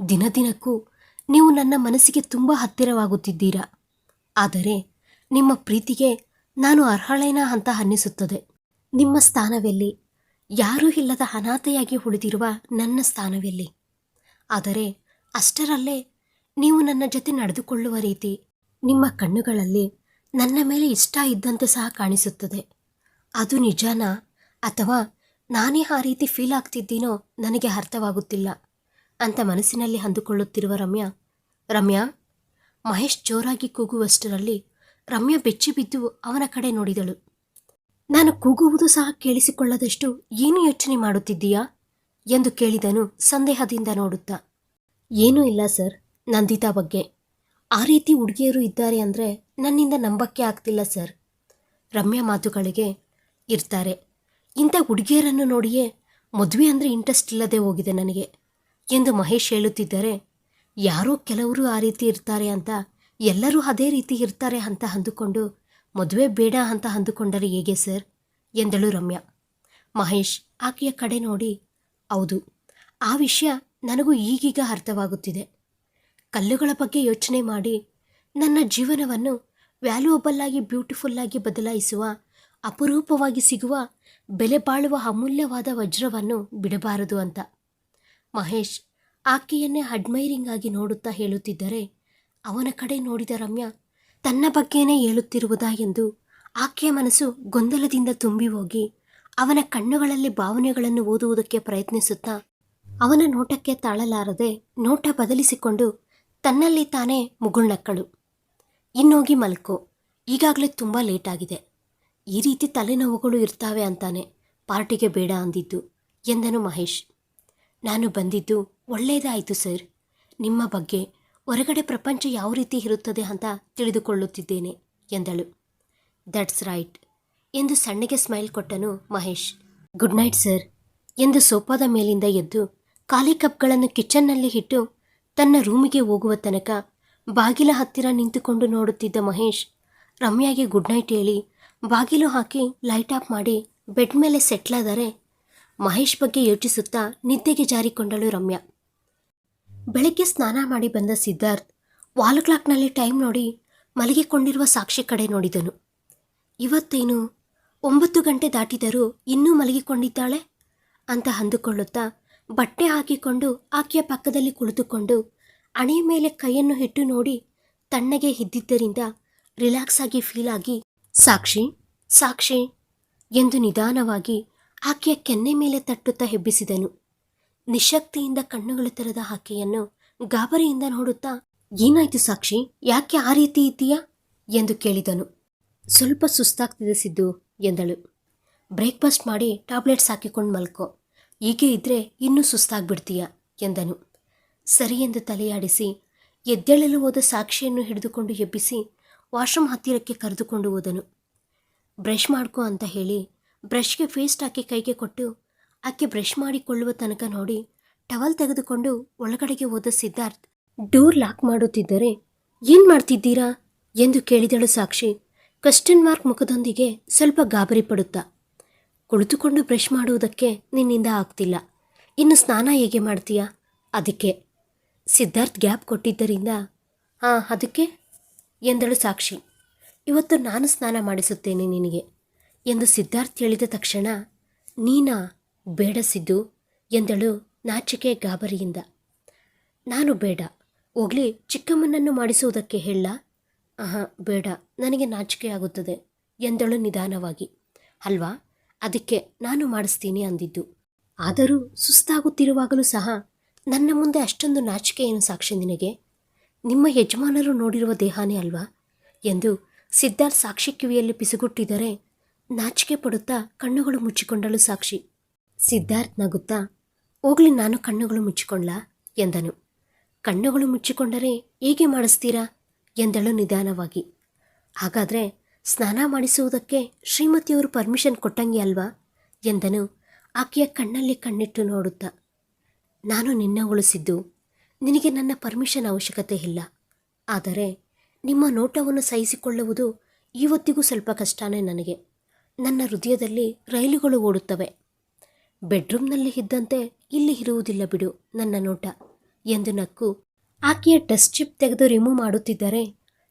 ದಿನ ದಿನಕ್ಕೂ ನೀವು ನನ್ನ ಮನಸ್ಸಿಗೆ ತುಂಬ ಹತ್ತಿರವಾಗುತ್ತಿದ್ದೀರಾ. ಆದರೆ ನಿಮ್ಮ ಪ್ರೀತಿಗೆ ನಾನು ಅರ್ಹಳೇನಾ ಅಂತ ಅನ್ನಿಸುತ್ತದೆ. ನಿಮ್ಮ ಸ್ಥಾನವೆಲ್ಲಿ? ಯಾರೂ ಇಲ್ಲದ ಅನಾಥೆಯಾಗಿ ಉಳಿದಿರುವ ನನ್ನ ಸ್ಥಾನವೆಲ್ಲಿ. ಆದರೆ ಅಷ್ಟರಲ್ಲೇ ನೀವು ನನ್ನ ಜೊತೆ ನಡೆದುಕೊಳ್ಳುವ ರೀತಿ ನಿಮ್ಮ ಕಣ್ಣುಗಳಲ್ಲಿ ನನ್ನ ಮೇಲೆ ಇಷ್ಟ ಇದ್ದಂತೆ ಸಹ ಕಾಣಿಸುತ್ತದೆ. ಅದು ನಿಜಾನಾ ಅಥವಾ ನಾನೇ ಆ ರೀತಿ ಫೀಲ್ ಆಗ್ತಿದ್ದೀನೋ ನನಗೆ ಅರ್ಥವಾಗುತ್ತಿಲ್ಲ ಅಂತ ಮನಸ್ಸಿನಲ್ಲಿ ಅಂದುಕೊಳ್ಳುತ್ತಿರುವ ರಮ್ಯಾ ರಮ್ಯಾ, ಮಹೇಶ್ ಜೋರಾಗಿ ಕೂಗುವಷ್ಟರಲ್ಲಿ ರಮ್ಯಾ ಬೆಚ್ಚಿಬಿದ್ದು ಅವನ ಕಡೆ ನೋಡಿದಳು. ನಾನು ಕೂಗುವುದು ಸಹ ಕೇಳಿಸಿಕೊಳ್ಳದಷ್ಟು ಏನು ಯೋಚನೆ ಮಾಡುತ್ತಿದ್ದೀಯಾ? ಎಂದು ಕೇಳಿದನು ಸಂದೇಹದಿಂದ ನೋಡುತ್ತಾ. ಏನೂ ಇಲ್ಲ ಸರ್, ನಂದಿತಾ ಬಗ್ಗೆ. ಆ ರೀತಿ ಹುಡುಗಿಯರು ಇದ್ದಾರೆ ಅಂದರೆ ನನ್ನಿಂದ ನಂಬಕ್ಕೆ ಆಗ್ತಿಲ್ಲ ಸರ್. ರಮ್ಯಾ ಮಾತುಗಳಿಗೆ ಇರ್ತಾರೆ. ಇಂಥ ಹುಡುಗಿಯರನ್ನು ನೋಡಿಯೇ ಮದುವೆ ಅಂದರೆ ಇಂಟ್ರೆಸ್ಟ್ ಇಲ್ಲದೆ ಹೋಗಿದೆ ನನಗೆ, ಎಂದು ಮಹೇಶ್ ಹೇಳುತ್ತಿದ್ದರೆ, ಯಾರೋ ಕೆಲವರು ಆ ರೀತಿ ಇರ್ತಾರೆ ಅಂತ ಎಲ್ಲರೂ ಅದೇ ರೀತಿ ಇರ್ತಾರೆ ಅಂತ ಅಂದುಕೊಂಡು ಮದುವೆ ಬೇಡ ಅಂತ ಅಂದುಕೊಂಡರೆ ಹೇಗೆ ಸರ್? ಎಂದಳು ರಮ್ಯಾ. ಮಹೇಶ್ ಆಕೆಯ ಕಡೆ ನೋಡಿ, ಹೌದು, ಆ ವಿಷಯ ನನಗೂ ಈಗೀಗ ಅರ್ಥವಾಗುತ್ತಿದೆ. ಕಲ್ಲುಗಳ ಬಗ್ಗೆ ಯೋಚನೆ ಮಾಡಿ, ನನ್ನ ಜೀವನವನ್ನು ಬ್ಯೂಟಿಫುಲ್ ಆಗಿ ಬದಲಾಯಿಸುವ, ಅಪರೂಪವಾಗಿ ಸಿಗುವ, ಬೆಲೆ ಬಾಳುವ ಅಮೂಲ್ಯವಾದ ವಜ್ರವನ್ನು ಬಿಡಬಾರದು ಅಂತ. ಮಹೇಶ್ ಆಕೆಯನ್ನೇ ಅಡ್ಮೈರಿಂಗ್ ಆಗಿ ನೋಡುತ್ತಾ ಹೇಳುತ್ತಿದ್ದರೆ ಅವನ ಕಡೆ ನೋಡಿದ ರಮ್ಯಾ ತನ್ನ ಬಗ್ಗೆನೇ ಹೇಳುತ್ತಿರುವುದಾ ಎಂದು ಆಕೆಯ ಮನಸ್ಸು ಗೊಂದಲದಿಂದ ತುಂಬಿ ಹೋಗಿ ಅವನ ಕಣ್ಣುಗಳಲ್ಲಿ ಭಾವನೆಗಳನ್ನು ಓದುವುದಕ್ಕೆ ಪ್ರಯತ್ನಿಸುತ್ತಾ ಅವನ ನೋಟಕ್ಕೆ ತಾಳಲಾರದೆ ನೋಟ ಬದಲಿಸಿಕೊಂಡು ತನ್ನಲ್ಲಿ ತಾನೇ ಮುಗುಳ್ನಕ್ಕಳು. ಇನ್ನೋಗಿ ಮಲ್ಕೋ. ಈಗಾಗಲೇ ತುಂಬ ಲೇಟಾಗಿದೆ. ಈ ರೀತಿ ತಲೆನೋವುಗಳು ಇರ್ತಾವೆ ಅಂತಾನೆ ಪಾರ್ಟಿಗೆ ಬೇಡ ಅಂದಿದ್ದು ಎಂದನು ಮಹೇಶ್. ನಾನು ಬಂದಿದ್ದು ಒಳ್ಳೆಯದಾಯಿತು ಸರ್. ನಿಮ್ಮ ಬಗ್ಗೆ ಹೊರಗಡೆ ಪ್ರಪಂಚ ಯಾವ ರೀತಿ ಇರುತ್ತದೆ ಅಂತ ತಿಳಿದುಕೊಳ್ಳುತ್ತಿದ್ದೇನೆ, ಎಂದಳು. ದಟ್ಸ್ ರೈಟ್ ಎಂದು ಸಣ್ಣಗೆ ಸ್ಮೈಲ್ ಕೊಟ್ಟನು ಮಹೇಶ್. ಗುಡ್ ನೈಟ್ ಸರ್ ಎಂದು ಸೋಪಾದ ಮೇಲಿಂದ ಎದ್ದು ಖಾಲಿ ಕಪ್ಗಳನ್ನು ಕಿಚನ್ನಲ್ಲಿ ಇಟ್ಟು ತನ್ನ ರೂಮಿಗೆ ಹೋಗುವ ತನಕ ಬಾಗಿಲ ಹತ್ತಿರ ನಿಂತುಕೊಂಡು ನೋಡುತ್ತಿದ್ದ ಮಹೇಶ್ ರಮ್ಯಾಗೆ ಗುಡ್ ನೈಟ್ ಹೇಳಿ ಬಾಗಿಲು ಹಾಕಿ ಲೈಟ್ ಆಫ್ ಮಾಡಿ ಬೆಡ್ ಮೇಲೆ ಸೆಟ್ಲಾದರೆ ಮಹೇಶ್ ಬಗ್ಗೆ ಯೋಚಿಸುತ್ತಾ ನಿದ್ದೆಗೆ ಜಾರಿಕೊಂಡಳು ರಮ್ಯಾ. ಬೆಳಗ್ಗೆ ಸ್ನಾನ ಮಾಡಿ ಬಂದ ಸಿದ್ಧಾರ್ಥ್ ವಾಲ್ ಕ್ಲಾಕ್ನಲ್ಲಿ ಟೈಮ್ ನೋಡಿ ಮಲಗಿಕೊಂಡಿರುವ ಸಾಕ್ಷಿ ಕಡೆ ನೋಡಿದನು. ಇವತ್ತೇನು? ಒಂಬತ್ತು ಗಂಟೆ ದಾಟಿದರೂ ಇನ್ನೂ ಮಲಗಿಕೊಂಡಿದ್ದಾಳೆ? ಅಂತ ಅಂದುಕೊಳ್ಳುತ್ತಾ ಬಟ್ಟೆ ಹಾಕಿಕೊಂಡು ಆಕೆಯ ಪಕ್ಕದಲ್ಲಿ ಕುಳಿತುಕೊಂಡು ಹಣೆಯ ಮೇಲೆ ಕೈಯನ್ನು ಇಟ್ಟು ನೋಡಿ ತಣ್ಣಗೆ ಇದ್ದಿದ್ದರಿಂದ ರಿಲ್ಯಾಕ್ಸ್ ಆಗಿ ಫೀಲ್ ಆಗಿ, ಸಾಕ್ಷಿ ಸಾಕ್ಷಿ, ಎಂದು ನಿಧಾನವಾಗಿ ಆಕೆಯ ಕೆನ್ನೆ ಮೇಲೆ ತಟ್ಟುತ್ತಾ ಹೆಬ್ಬಿಸಿದನು ನಿಶಕ್ತಿಯಿಂದ ಕಣ್ಣುಗಳು ತೆರೆದ ಆಕೆಯನ್ನು ಗಾಬರಿಯಿಂದ ನೋಡುತ್ತಾ, ಏನಾಯ್ತು ಸಾಕ್ಷಿ? ಯಾಕೆ ಆ ರೀತಿ ಇದ್ದೀಯಾ? ಎಂದು ಕೇಳಿದನು. ಸ್ವಲ್ಪ ಸುಸ್ತಾಗ್ತಿದೆ ಸಿದ್ದು ಎಂದಳು. ಬ್ರೇಕ್ಫಾಸ್ಟ್ ಮಾಡಿ ಟ್ಯಾಬ್ಲೆಟ್ಸ್ ಹಾಕಿಕೊಂಡು ಮಲ್ಕೋ. ಹೀಗೆ ಇದ್ರೆ ಇನ್ನೂ ಸುಸ್ತಾಗ್ಬಿಡ್ತೀಯ ಎಂದನು. ಸರಿ ಎಂದು ತಲೆಯಾಡಿಸಿ ಎದ್ದೇಳಲು ಹೋದ ಸಾಕ್ಷಿಯನ್ನು ಹಿಡಿದುಕೊಂಡು ಎಬ್ಬಿಸಿ ವಾಶ್ರೂಮ್ ಹತ್ತಿರಕ್ಕೆ ಕರೆದುಕೊಂಡು ಹೋದನು. ಬ್ರಷ್ ಮಾಡ್ಕೋ ಅಂತ ಹೇಳಿ ಬ್ರಷ್ಗೆ ಫೇಸ್ಟ್ ಹಾಕಿ ಕೈಗೆ ಕೊಟ್ಟು ಆಕೆ ಬ್ರಷ್ ಮಾಡಿಕೊಳ್ಳುವ ತನಕ ನೋಡಿ ಟವಲ್ ತೆಗೆದುಕೊಂಡು ಒಳಗಡೆಗೆ ಹೋದ ಸಿದ್ಧಾರ್ಥ್ ಡೋರ್ ಲಾಕ್ ಮಾಡುತ್ತಿದ್ದರೆ ಏನ್ ಮಾಡ್ತಿದ್ದೀರಾ ಎಂದು ಕೇಳಿದಳು ಸಾಕ್ಷಿ. ಕ್ವಶನ್ ಮಾರ್ಕ್ ಮುಖದೊಂದಿಗೆ ಸ್ವಲ್ಪ ಗಾಬರಿ ಪಡುತ್ತಾ. ಕುಳಿತುಕೊಂಡು ಬ್ರಷ್ ಮಾಡುವುದಕ್ಕೆ ನಿನ್ನಿಂದ ಆಗ್ತಿಲ್ಲ. ಇನ್ನು ಸ್ನಾನ ಹೇಗೆ ಮಾಡ್ತೀಯಾ? ಅದಕ್ಕೆ. ಸಿದ್ಧಾರ್ಥ್ ಗ್ಯಾಪ್ ಕೊಟ್ಟಿದ್ದರಿಂದ ಹಾಂ ಅದಕ್ಕೆ ಎಂದಳು ಸಾಕ್ಷಿ. ಇವತ್ತು ನಾನು ಸ್ನಾನ ಮಾಡಿಸುತ್ತೇನೆ ನಿನಗೆ ಎಂದು ಸಿದ್ಧಾರ್ಥ್ ಹೇಳಿದ ತಕ್ಷಣ, ನೀನಾ ಬೇಡ ಸಿದ್ದು ಎಂದಳು ನಾಚಿಕೆ ಗಾಬರಿಯಿಂದ. ನಾನು ಬೇಡ, ಹೋಗ್ಲಿ, ಚಿಕ್ಕಮ್ಮನನ್ನು ಮಾಡಿಸುವುದಕ್ಕೆ ಹೇಳ. ಆಹಾ, ಬೇಡ, ನನಗೆ ನಾಚಿಕೆ ಆಗುತ್ತದೆ ಎಂದಳು ನಿಧಾನವಾಗಿ. ಅಲ್ವಾ, ಅದಕ್ಕೆ ನಾನು ಮಾಡಿಸ್ತೀನಿ ಅಂದಿದ್ದು. ಆದರೂ ಸುಸ್ತಾಗುತ್ತಿರುವಾಗಲೂ ಸಹ ನನ್ನ ಮುಂದೆ ಅಷ್ಟೊಂದು ನಾಚಿಕೆ ಏನು ಸಾಕ್ಷಿ ನಿನಗೆ? ನಿಮ್ಮ ಯಜಮಾನರು ನೋಡಿರುವ ದೇಹಾನೇ ಅಲ್ವಾ? ಎಂದು ಸಿದ್ಧಾರ್ಥ್ ಸಾಕ್ಷಿ ಕಿವಿಯಲ್ಲಿ ಪಿಸುಗುಟ್ಟಿದರೆ ನಾಚಿಕೆ ಪಡುತ್ತಾ ಕಣ್ಣುಗಳು ಮುಚ್ಚಿಕೊಂಡಳು ಸಾಕ್ಷಿ. ಸಿದ್ಧಾರ್ಥ್ ನಗುತ್ತಾ, ಹೋಗ್ಲಿ, ನಾನು ಕಣ್ಣುಗಳು ಮುಚ್ಚಿಕೊಂಡ್ಲಾ? ಎಂದನು. ಕಣ್ಣುಗಳು ಮುಚ್ಚಿಕೊಂಡರೆ ಹೇಗೆ ಮಾಡಿಸ್ತೀರಾ? ಎಂದಳು ನಿಧಾನವಾಗಿ. ಹಾಗಾದರೆ ಸ್ನಾನ ಮಾಡಿಸುವುದಕ್ಕೆ ಶ್ರೀಮತಿಯವರು ಪರ್ಮಿಷನ್ ಕೊಟ್ಟಂಗೆ ಅಲ್ವಾ? ಎಂದನು ಆಕೆಯ ಕಣ್ಣಲ್ಲಿ ಕಣ್ಣಿಟ್ಟು ನೋಡುತ್ತಾ. ನಾನು ನಿನ್ನ ಉಳಿಸಿದ್ದು, ನಿನಗೆ ನನ್ನ ಪರ್ಮಿಷನ್ ಅವಶ್ಯಕತೆ ಇಲ್ಲ. ಆದರೆ ನಿಮ್ಮ ನೋಟವನ್ನು ಸಹಿಸಿಕೊಳ್ಳುವುದು ಇವತ್ತಿಗೂ ಸ್ವಲ್ಪ ಕಷ್ಟನೇ ನನಗೆ. ನನ್ನ ಹೃದಯದಲ್ಲಿ ರೈಲುಗಳು ಓಡುತ್ತವೆ. ಬೆಡ್ರೂಮ್ನಲ್ಲಿ ಇದ್ದಂತೆ ಇಲ್ಲಿ ಇರುವುದಿಲ್ಲ ಬಿಡು ನನ್ನ ನೋಟ. ಎಂದು ನಕ್ಕು. ಆಕೆಯ ಟೆಸ್ಟ್ ಚಿಪ್ ತೆಗೆದು ರಿಮೂವ್ ಮಾಡುತ್ತಿದ್ದರೆ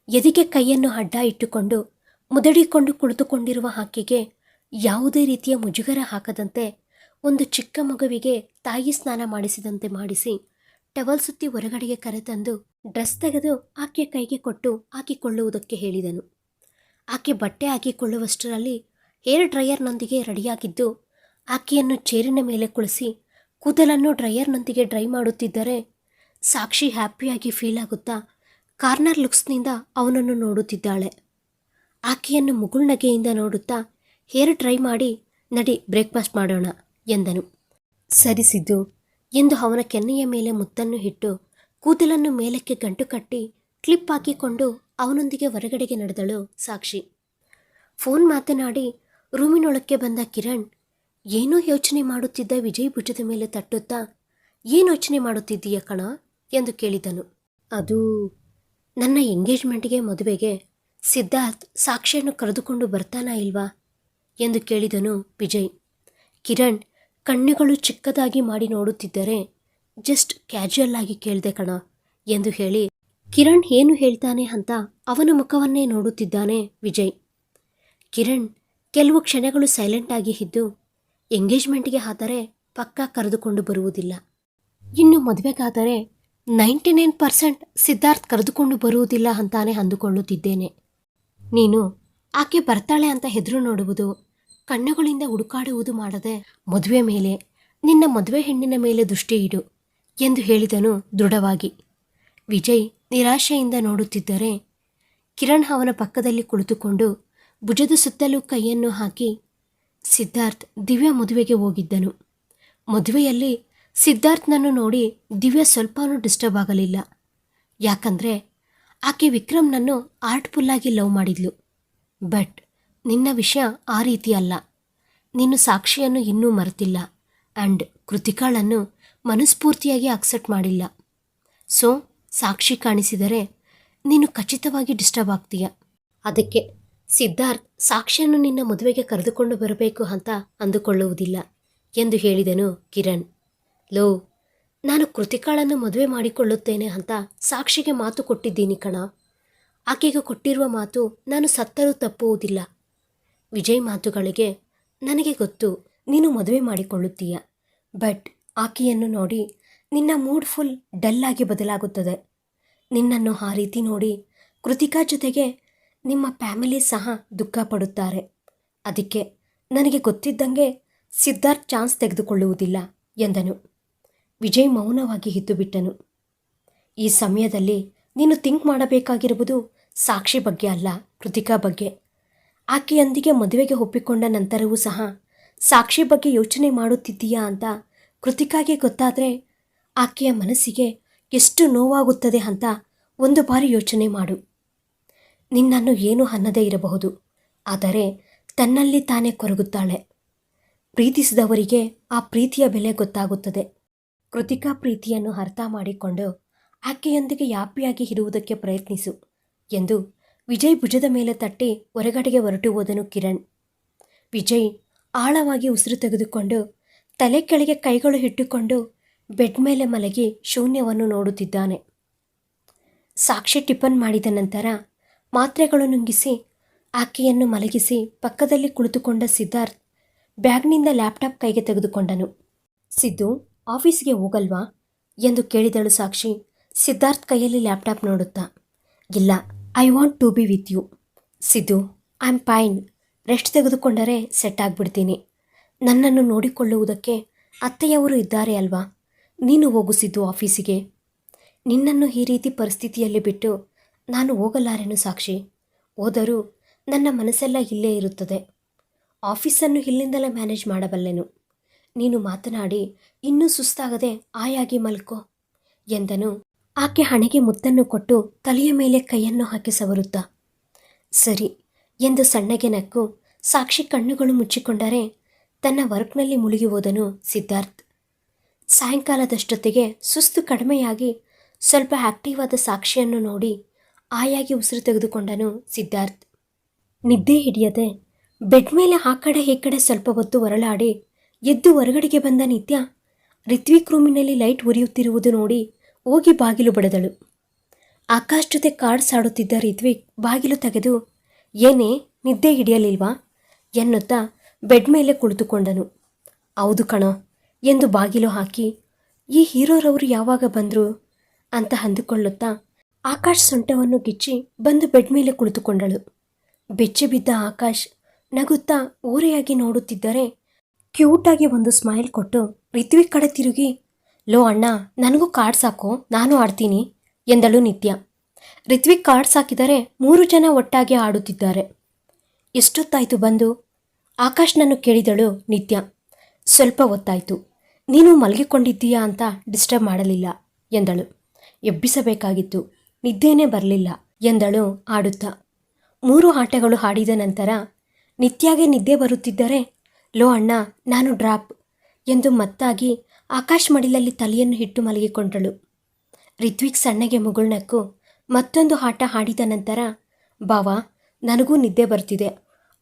ಎದೆಗೆ ಕೈಯನ್ನು ಅಡ್ಡ ಇಟ್ಟುಕೊಂಡು ಮುದಡಿಕೊಂಡು ಕುಳಿತುಕೊಂಡಿರುವ ಆಕೆಗೆ ಯಾವುದೇ ರೀತಿಯ ಮುಜುಗರ ಹಾಕದಂತೆ ಒಂದು ಚಿಕ್ಕ ಮಗುವಿಗೆ ತಾಯಿ ಸ್ನಾನ ಮಾಡಿಸಿದಂತೆ ಮಾಡಿಸಿ ಟವಲ್ ಸುತ್ತಿ ಹೊರಗಡೆಗೆ ಕರೆತಂದು ಡ್ರೆಸ್ ತೆಗೆದು ಆಕೆಯ ಕೈಗೆ ಕೊಟ್ಟು ಹಾಕಿಕೊಳ್ಳುವುದಕ್ಕೆ ಹೇಳಿದನು. ಆಕೆ ಬಟ್ಟೆ ಹಾಕಿಕೊಳ್ಳುವಷ್ಟರಲ್ಲಿ ಹೇರ್ ಡ್ರೈಯರ್ನೊಂದಿಗೆ ರೆಡಿಯಾಗಿದ್ದು ಆಕೆಯನ್ನು ಚೇರಿನ ಮೇಲೆ ಕುಳಿಸಿ ಕೂದಲನ್ನು ಡ್ರೈಯರ್ನೊಂದಿಗೆ ಡ್ರೈ ಮಾಡುತ್ತಿದ್ದರೆ ಸಾಕ್ಷಿ ಹ್ಯಾಪಿಯಾಗಿ ಫೀಲ್ ಆಗುತ್ತಾ ಕಾರ್ನರ್ ಲುಕ್ಸ್ನಿಂದ ಅವನನ್ನು ನೋಡುತ್ತಿದ್ದಾಳೆ. ಆಕೆಯನ್ನು ಮುಗುಳ್ನಗೆಯಿಂದ ನೋಡುತ್ತಾ ಹೇರ್ ಡ್ರೈ ಮಾಡಿ, ನಡಿ, ಬ್ರೇಕ್ಫಾಸ್ಟ್ ಮಾಡೋಣ, ಎಂದನು. ಸರಿಸಿದ್ದು ಎಂದು ಅವನ ಕೆನ್ನೆಯ ಮೇಲೆ ಮುತ್ತನ್ನು ಇಟ್ಟು ಕೂದಲನ್ನು ಮೇಲಕ್ಕೆ ಗಂಟು ಕಟ್ಟಿ ಕ್ಲಿಪ್ ಹಾಕಿಕೊಂಡು ಅವನೊಂದಿಗೆ ಹೊರಗಡೆಗೆ ನಡೆದಳು ಸಾಕ್ಷಿ. ಫೋನ್ ಮಾತನಾಡಿ, ರೂಮಿನೊಳಕ್ಕೆ ಬಂದ ಕಿರಣ್ ಏನೋ ಯೋಚನೆ ಮಾಡುತ್ತಿದ್ದ ವಿಜಯ್ ಭುಜದ ಮೇಲೆ ತಟ್ಟುತ್ತಾ, ಏನು ಯೋಚನೆ ಮಾಡುತ್ತಿದ್ದೀಯ ಕಣ? ಎಂದು ಕೇಳಿದನು. ಅದು ನನ್ನ ಎಂಗೇಜ್ಮೆಂಟ್ಗೆ ಮದುವೆಗೆ ಸಿದ್ಧಾರ್ಥ್ ಸಾಕ್ಷಿಯನ್ನು ಕರೆದುಕೊಂಡು ಬರ್ತಾನಾ ಇಲ್ವಾ? ಎಂದು ಕೇಳಿದನು ವಿಜಯ್. ಕಿರಣ್, ಕಣ್ಣುಗಳು ಚಿಕ್ಕದಾಗಿ ಮಾಡಿ ನೋಡುತ್ತಿದ್ದರೆ ಜಸ್ಟ್ ಕ್ಯಾಜುಯಲ್ ಆಗಿ ಕೇಳಿದೆ ಕಣ, ಎಂದು ಹೇಳಿ, ಕಿರಣ್ ಏನು ಹೇಳ್ತಾನೆ ಅಂತ ಅವನ ಮುಖವನ್ನೇ ನೋಡುತ್ತಿದ್ದಾನೆ ವಿಜಯ್. ಕಿರಣ್, ಕೆಲವು ಕ್ಷಣಗಳು ಸೈಲೆಂಟ್ ಆಗಿ ಇದ್ದು ಎಂಗೇಜ್ಮೆಂಟ್ಗೆ ಆದರೆ ಪಕ್ಕಾ ಕರೆದುಕೊಂಡು ಬರುವುದಿಲ್ಲ. ಇನ್ನು ಮದುವೆಗಾದರೆ ನೈಂಟಿ ನೈನ್ ಪರ್ಸೆಂಟ್ ಸಿದ್ಧಾರ್ಥ್ ಕರೆದುಕೊಂಡು ಬರುವುದಿಲ್ಲ ಅಂತಾನೆ ಅಂದುಕೊಳ್ಳುತ್ತಿದ್ದೇನೆ. ನೀನು, ಆಕೆ ಬರ್ತಾಳೆ ಅಂತ ಹೆದರು ನೋಡುವುದು, ಕಣ್ಣುಗಳಿಂದ ಹುಡುಕಾಡುವುದು ಮಾಡದೆ ಮದುವೆ ಮೇಲೆ, ನಿನ್ನ ಮದುವೆ ಹೆಣ್ಣಿನ ಮೇಲೆ ದೃಷ್ಟಿ ಇಡು, ಎಂದು ಹೇಳಿದನು ದೃಢವಾಗಿ. ವಿಜಯ್ ನಿರಾಶೆಯಿಂದ ನೋಡುತ್ತಿದ್ದರೆ ಕಿರಣ್ ಅವನ ಪಕ್ಕದಲ್ಲಿ ಕುಳಿತುಕೊಂಡು ಭುಜದ ಸುತ್ತಲೂ ಕೈಯನ್ನು ಹಾಕಿ ಸಿದ್ಧಾರ್ಥ್ ದಿವ್ಯಾ ಮದುವೆಗೆ ಹೋಗಿದ್ದನು. ಮದುವೆಯಲ್ಲಿ ಸಿದ್ಧಾರ್ಥ್ನನ್ನು ನೋಡಿ ದಿವ್ಯಾ ಸ್ವಲ್ಪನೂ ಡಿಸ್ಟರ್ಬ್ ಆಗಲಿಲ್ಲ. ಯಾಕಂದರೆ ಆಕೆ ವಿಕ್ರಮ್ನನ್ನು ಆರ್ಟ್ಫುಲ್ಲಾಗಿ ಲವ್ ಮಾಡಿದ್ಲು. ಬಟ್ ನಿನ್ನ ವಿಷಯ ಆ ರೀತಿ ಅಲ್ಲ. ನೀನು ಸಾಕ್ಷಿಯನ್ನು ಇನ್ನೂ ಮರೆತಿಲ್ಲ. ಆ್ಯಂಡ್ ಕೃತಿಕಾಳನ್ನು ಮನಸ್ಫೂರ್ತಿಯಾಗಿ ಅಕ್ಸೆಪ್ಟ್ ಮಾಡಿಲ್ಲ. ಸೊ, ಸಾಕ್ಷಿ ಕಾಣಿಸಿದರೆ ನೀನು ಖಚಿತವಾಗಿ ಡಿಸ್ಟರ್ಬ್ ಆಗ್ತೀಯ. ಅದಕ್ಕೆ ಸಿದ್ಧಾರ್ಥ್ ಸಾಕ್ಷಿಯನ್ನು ನಿನ್ನ ಮದುವೆಗೆ ಕರೆದುಕೊಂಡು ಬರಬೇಕು ಅಂತ ಅಂದುಕೊಳ್ಳುವುದಿಲ್ಲ ಎಂದು ಹೇಳಿದನು ಕಿರಣ್. ಲೋ, ನಾನು ಕೃತಿಕಾಳನ್ನು ಮದುವೆ ಮಾಡಿಕೊಳ್ಳುತ್ತೇನೆ ಅಂತ ಸಾಕ್ಷಿಗೆ ಮಾತು ಕೊಟ್ಟಿದ್ದೀನಿ ಕಣ. ಆಕೆಗೆ ಕೊಟ್ಟಿರುವ ಮಾತು ನಾನು ಸತ್ತರೂ ತಪ್ಪುವುದಿಲ್ಲ. ವಿಜಯ್ ಮಾತುಗಳಿಗೆ, ನನಗೆ ಗೊತ್ತು, ನೀನು ಮದುವೆ ಮಾಡಿಕೊಳ್ಳುತ್ತೀಯ. ಬಟ್ ಆಕೆಯನ್ನು ನೋಡಿ ನಿನ್ನ ಮೂಡ್ ಫುಲ್ ಡಲ್ಲಾಗಿ ಬದಲಾಗುತ್ತದೆ. ನಿನ್ನನ್ನು ಆ ರೀತಿ ನೋಡಿ ಕೃತಿಕಾ ಜೊತೆಗೆ ನಿಮ್ಮ ಫ್ಯಾಮಿಲಿ ಸಹ ದುಃಖ ಪಡುತ್ತಾರೆ. ಅದಕ್ಕೆ ನನಗೆ ಗೊತ್ತಿದ್ದಂಗೆ ಸಿದ್ಧಾರ್ಥ್ ಚಾನ್ಸ್ ತೆಗೆದುಕೊಳ್ಳುವುದಿಲ್ಲ ಎಂದನು. ವಿಜಯ್ ಮೌನವಾಗಿ ಹಿತ್ತುಬಿಟ್ಟನು ಈ ಸಮಯದಲ್ಲಿ ನೀನು ಥಿಂಕ್ ಮಾಡಬೇಕಾಗಿರುವುದು ಸಾಕ್ಷಿ ಬಗ್ಗೆ ಅಲ್ಲ, ಕೃತಿಕಾ ಬಗ್ಗೆ. ಆಕೆಯೊಂದಿಗೆ ಮದುವೆಗೆ ಒಪ್ಪಿಕೊಂಡ ನಂತರವೂ ಸಹ ಸಾಕ್ಷಿ ಬಗ್ಗೆ ಯೋಚನೆ ಮಾಡುತ್ತಿದ್ದೀಯಾ ಅಂತ ಕೃತಿಕಾಗೆ ಗೊತ್ತಾದರೆ ಆಕೆಯ ಮನಸ್ಸಿಗೆ ಎಷ್ಟು ನೋವಾಗುತ್ತದೆ ಅಂತ ಒಂದು ಬಾರಿ ಯೋಚನೆ ಮಾಡು. ನಿನ್ನನ್ನು ಏನು ಅನ್ನದೇ ಇರಬಹುದು. ಆದರೆ ತನ್ನಲ್ಲಿ ತಾನೇ ಕೊರಗುತ್ತಾಳೆ. ಪ್ರೀತಿಸಿದವರಿಗೆ ಆ ಪ್ರೀತಿಯ ಬೆಲೆ ಗೊತ್ತಾಗುತ್ತದೆ. ಕೃತಿಕಾ ಪ್ರೀತಿಯನ್ನು ಅರ್ಥ ಮಾಡಿಕೊಂಡು ಆಕೆಯೊಂದಿಗೆ ಯಾಪಿಯಾಗಿ ಇರುವುದಕ್ಕೆ ಪ್ರಯತ್ನಿಸು ಎಂದು ವಿಜಯ್ ಭುಜದ ಮೇಲೆ ತಟ್ಟಿ ಹೊರಗಡೆಗೆ ಹೊರಟು ಹೋದನು ಕಿರಣ್. ವಿಜಯ್ ಆಳವಾಗಿ ಉಸಿರು ತೆಗೆದುಕೊಂಡು ತಲೆ ಕೆಳಗೆ ಕೈಗಳು ಇಟ್ಟುಕೊಂಡು ಬೆಡ್ ಮೇಲೆ ಮಲಗಿ ಶೂನ್ಯವನ್ನು ನೋಡುತ್ತಿದ್ದಾನೆ. ಸಾಕ್ಷಿ ಟಿಫನ್ ಮಾಡಿದ ನಂತರ ಮಾತ್ರೆಗಳು ನುಂಗಿಸಿ ಆಕೆಯನ್ನು ಮಲಗಿಸಿ ಪಕ್ಕದಲ್ಲಿ ಕುಳಿತುಕೊಂಡ ಸಿದ್ಧಾರ್ಥ್ ಬ್ಯಾಗ್ನಿಂದ ಲ್ಯಾಪ್ಟಾಪ್ ಕೈಗೆ ತೆಗೆದುಕೊಂಡನು. ಸಿದ್ದು, ಆಫೀಸ್ಗೆ ಹೋಗಲ್ವಾ? ಎಂದು ಕೇಳಿದಳು ಸಾಕ್ಷಿ. ಸಿದ್ಧಾರ್ಥ್ ಕೈಯಲ್ಲಿ ಲ್ಯಾಪ್ಟಾಪ್ ನೋಡುತ್ತಾ, ಇಲ್ಲ, I want to be with you. Siddu, I am fine rest ತೆಗೆದುಕೊಂಡರೆ ಸೆಟ್ ಆಗಿಬಿಡ್ತೀನಿ. ನನ್ನನ್ನು ನೋಡಿಕೊಳ್ಳುವುದಕ್ಕೆ ಅತ್ತೆಯವರು ಇದ್ದಾರೆ ಅಲ್ವಾ? ನೀನು ಹೋಗು ಸಿದ್ದು ಆಫೀಸಿಗೆ. ನಿನ್ನನ್ನು ಈ ರೀತಿ ಪರಿಸ್ಥಿತಿಯಲ್ಲಿ ಬಿಟ್ಟು ನಾನು ಹೋಗಲಾರೆನು ಸಾಕ್ಷಿ. ಹೋದರೂ ನನ್ನ ಮನಸ್ಸೆಲ್ಲ ಇಲ್ಲೇ ಇರುತ್ತದೆ. ಆಫೀಸನ್ನು ಇಲ್ಲಿಂದಲೇ ಮ್ಯಾನೇಜ್ ಮಾಡಬಲ್ಲೆನು. ನೀನು ಮಾತನಾಡಿ ಇನ್ನೂ ಸುಸ್ತಾಗದೆ ಆಯಾಗಿ ಮಲ್ಕೋ ಎಂದನು. ಆಕೆ ಹಣೆಗೆ ಮುತ್ತನ್ನು ಕೊಟ್ಟು ತಲೆಯ ಮೇಲೆ ಕೈಯನ್ನು ಹಾಕಿ ಸವರುತ್ತಾ, ಸರಿ ಎಂದು ಸಣ್ಣಗೆ ನಕ್ಕು. ಸಾಕ್ಷಿ ಕಣ್ಣುಗಳು ಮುಚ್ಚಿಕೊಂಡರೆ ತನ್ನ ವರ್ಕ್ನಲ್ಲಿ ಮುಳುಗಿ ಹೋದನು ಸಿದ್ಧಾರ್ಥ್. ಸಾಯಂಕಾಲದಷ್ಟೊತ್ತಿಗೆ ಸುಸ್ತು ಕಡಿಮೆಯಾಗಿ ಸ್ವಲ್ಪ ಆಕ್ಟಿವ್ ಆದ ಸಾಕ್ಷಿಯನ್ನು ನೋಡಿ ಆಯಾಗಿ ಉಸಿರು ತೆಗೆದುಕೊಂಡನು ಸಿದ್ಧಾರ್ಥ್. ನಿದ್ದೆ ಹಿಡಿಯದೆ ಬೆಡ್ ಮೇಲೆ ಆ ಕಡೆ ಈ ಕಡೆ ಸ್ವಲ್ಪ ಹೊತ್ತು ಹೊರಳಾಡಿ ಎದ್ದು ಹೊರಗಡೆಗೆ ಬಂದ ನಿತ್ಯ ರಿತ್ವಿಕ್ ರೂಮಿನಲ್ಲಿ ಲೈಟ್ ಉರಿಯುತ್ತಿರುವುದು ನೋಡಿ ಹೋಗಿ ಬಾಗಿಲು ಬಡದಳು. ಆಕಾಶ್ ಜೊತೆ ಕಾರ್ಡ್ಸ್ ಆಡುತ್ತಿದ್ದ ರಿತ್ವಿಕ್ ಬಾಗಿಲು ತೆಗೆದು, ಏನೇ ನಿದ್ದೆ ಹಿಡಿಯಲಿಲ್ವಾ ಎನ್ನುತ್ತಾ ಬೆಡ್ ಮೇಲೆ ಕುಳಿತುಕೊಂಡನು. ಹೌದು ಕಣೋ ಎಂದು ಬಾಗಿಲು ಹಾಕಿ, ಈ ಹೀರೋರವರು ಯಾವಾಗ ಬಂದರು ಅಂತ ಅಂದುಕೊಳ್ಳುತ್ತಾ ಆಕಾಶ್ ಸೊಂಟವನ್ನು ಗಿಚ್ಚಿ ಬಂದು ಬೆಡ್ ಮೇಲೆ ಕುಳಿತುಕೊಂಡಳು. ಬೆಚ್ಚಿ ಬಿದ್ದ ಆಕಾಶ್ ನಗುತ್ತಾ ಓರೆಯಾಗಿ ನೋಡುತ್ತಿದ್ದರೆ ಕ್ಯೂಟಾಗಿ ಒಂದು ಸ್ಮೈಲ್ ಕೊಟ್ಟು ರಿತ್ವಿಕ್ ಕಡೆ ತಿರುಗಿ. ಲೋ ಅಣ್ಣ, ನನಗೂ ಕಾರ್ಡ್ ಸಾಕು, ನಾನು ಆಡ್ತೀನಿ, ಎಂದಳು ನಿತ್ಯ. ರಿತ್ವಿಕ್ ಕಾರ್ಡ್ ಸಾಕಿದರೆ ಮೂರು ಜನ ಒಟ್ಟಾಗಿ ಆಡುತ್ತಿದ್ದಾರೆ. ಎಷ್ಟೊತ್ತಾಯ್ತು ಬಂದು? ಆಕಾಶ್ನನ್ನು ಕೇಳಿದಳು ನಿತ್ಯ. ಸ್ವಲ್ಪ ಹೊತ್ತಾಯಿತು. ನೀನು ಮಲಗಿಕೊಂಡಿದ್ದೀಯಾ ಅಂತ ಡಿಸ್ಟರ್ಬ್ ಮಾಡಲಿಲ್ಲ, ಎಂದಳು. ಎಬ್ಬಿಸಬೇಕಾಗಿತ್ತು. ನಿದ್ದೆನೇ ಬರಲಿಲ್ಲ ಎಂದಳು ಆಡುತ್ತಾ. ಮೂರು ಆಟಗಳು ಹಾಡಿದ ನಂತರ, ನಿತ್ಯಾಗೆ ನಿದ್ದೆ ಬರುತ್ತಿದ್ದರೆ, ಲೋ ಅಣ್ಣ, ನಾನು ಡ್ರಾಪ್ ಎಂದು ಮತ್ತಾಗಿ ಆಕಾಶ್ ಮಡಿಲಲ್ಲಿ ತಲೆಯನ್ನು ಇಟ್ಟು ಮಲಗಿಕೊಂಡಳು. ರಿತ್ವಿಕ್ ಸಣ್ಣಗೆ ಮುಗುಳ್ನಕ್ಕು ಮತ್ತೊಂದು ಆಟ ಹಾಡಿದ ನಂತರ, ಬಾವ, ನನಗೂ ನಿದ್ದೆ ಬರ್ತಿದೆ.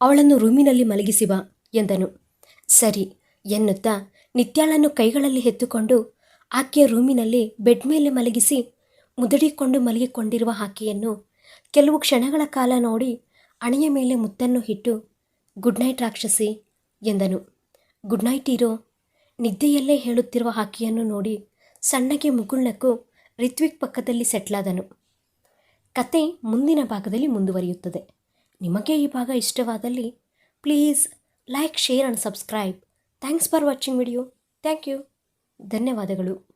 ಅವಳನ್ನು ರೂಮಿನಲ್ಲಿ ಮಲಗಿಸಿ ಬಾ, ಎಂದನು. ಸರಿ, ಎನ್ನುತ್ತಾ ನಿತ್ಯಾಳನ್ನು ಕೈಗಳಲ್ಲಿ ಎತ್ತುಕೊಂಡು ಆಕೆಯ ರೂಮಿನಲ್ಲಿ ಬೆಡ್ ಮೇಲೆ ಮಲಗಿಸಿ ಮುದಡಿಕೊಂಡು ಮಲಗಿಕೊಂಡಿರುವ ಆಕೆಯನ್ನು ಕೆಲವು ಕ್ಷಣಗಳ ಕಾಲ ನೋಡಿ ಅಣೆಯ ಮೇಲೆ ಮುತ್ತನ್ನು ಇಟ್ಟು, ಗುಡ್ ನೈಟ್ ರಾಕ್ಷಸಿ ಎಂದನು. ಗುಡ್ ನೈಟ್ ಇರೋ ನಿದ್ದೆಯಲ್ಲೇ ಹೇಳುತ್ತಿರುವ ಆಕೆಯನ್ನು ನೋಡಿ ಸಣ್ಣಗೆ ಮುಗುಳ್ನಕ್ಕು ರಿತ್ವಿಕ್ ಪಕ್ಕದಲ್ಲಿ ಸೆಟ್ಲಾದನು. ಕತೆ ಮುಂದಿನ ಭಾಗದಲ್ಲಿ ಮುಂದುವರಿಯುತ್ತದೆ. ನಿಮಗೆ ಈ ಭಾಗ ಇಷ್ಟವಾದಲ್ಲಿ please like, share and subscribe. Thanks for watching video. Thank you. ಧನ್ಯವಾದಗಳು.